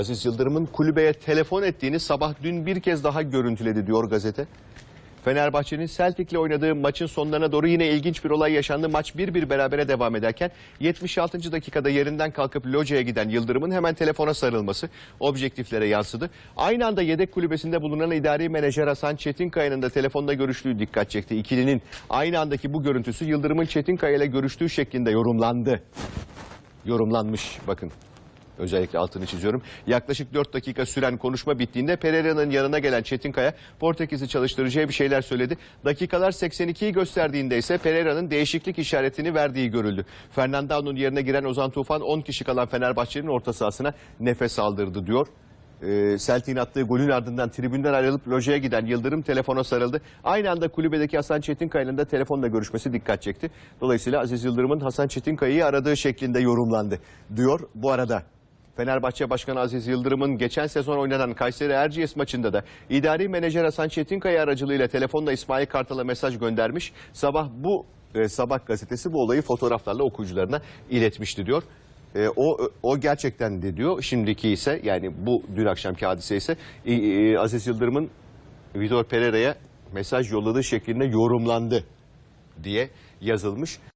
Aziz Yıldırım'ın kulübeye telefon ettiğini sabah dün bir kez daha görüntüledi diyor gazete. Fenerbahçe'nin Celtic'le oynadığı maçın sonlarına doğru yine ilginç bir olay yaşandı. Maç 1-1 berabere devam ederken 76. dakikada yerinden kalkıp locaya giden Yıldırım'ın hemen telefona sarılması objektiflere yansıdı. Aynı anda yedek kulübesinde bulunan idari menajer Hasan Çetinkaya'nın da telefonda görüştüğü dikkat çekti. İkilinin aynı andaki bu görüntüsü Yıldırım'ın Çetinkaya ile görüştüğü şeklinde yorumlandı. Yorumlanmış bakın. Özellikle altını çiziyorum. Yaklaşık 4 dakika süren konuşma bittiğinde Pereira'nın yanına gelen Çetinkaya Portekiz'i çalıştıracağı bir şeyler söyledi. Dakikalar 82'yi gösterdiğinde ise Pereira'nın değişiklik işaretini verdiği görüldü. Fernandinho'nun yerine giren Ozan Tufan 10 kişi kalan Fenerbahçe'nin orta sahasına nefes aldırdı diyor. Ee, Celtic'in attığı golün ardından tribünden ayrılıp lojaya giden Yıldırım telefona sarıldı. Aynı anda kulübedeki Hasan Çetinkaya'nın da telefonla görüşmesi dikkat çekti. Dolayısıyla Aziz Yıldırım'ın Hasan Çetinkaya'yı aradığı şeklinde yorumlandı diyor. Bu arada Fenerbahçe Başkanı Aziz Yıldırım'ın geçen sezon oynanan Kayseri Erciyes maçında da idari menajer Hasan Çetinkaya aracılığıyla telefonla İsmail Kartal'a mesaj göndermiş. Sabah bu e, Sabah gazetesi bu olayı fotoğraflarla okuyucularına iletmişti diyor. E, o o gerçekten de diyor. Şimdiki ise yani bu dün akşamki hadise ise e, e, Aziz Yıldırım'ın Vitor Pereira'ya mesaj yolladığı şeklinde yorumlandı diye yazılmış.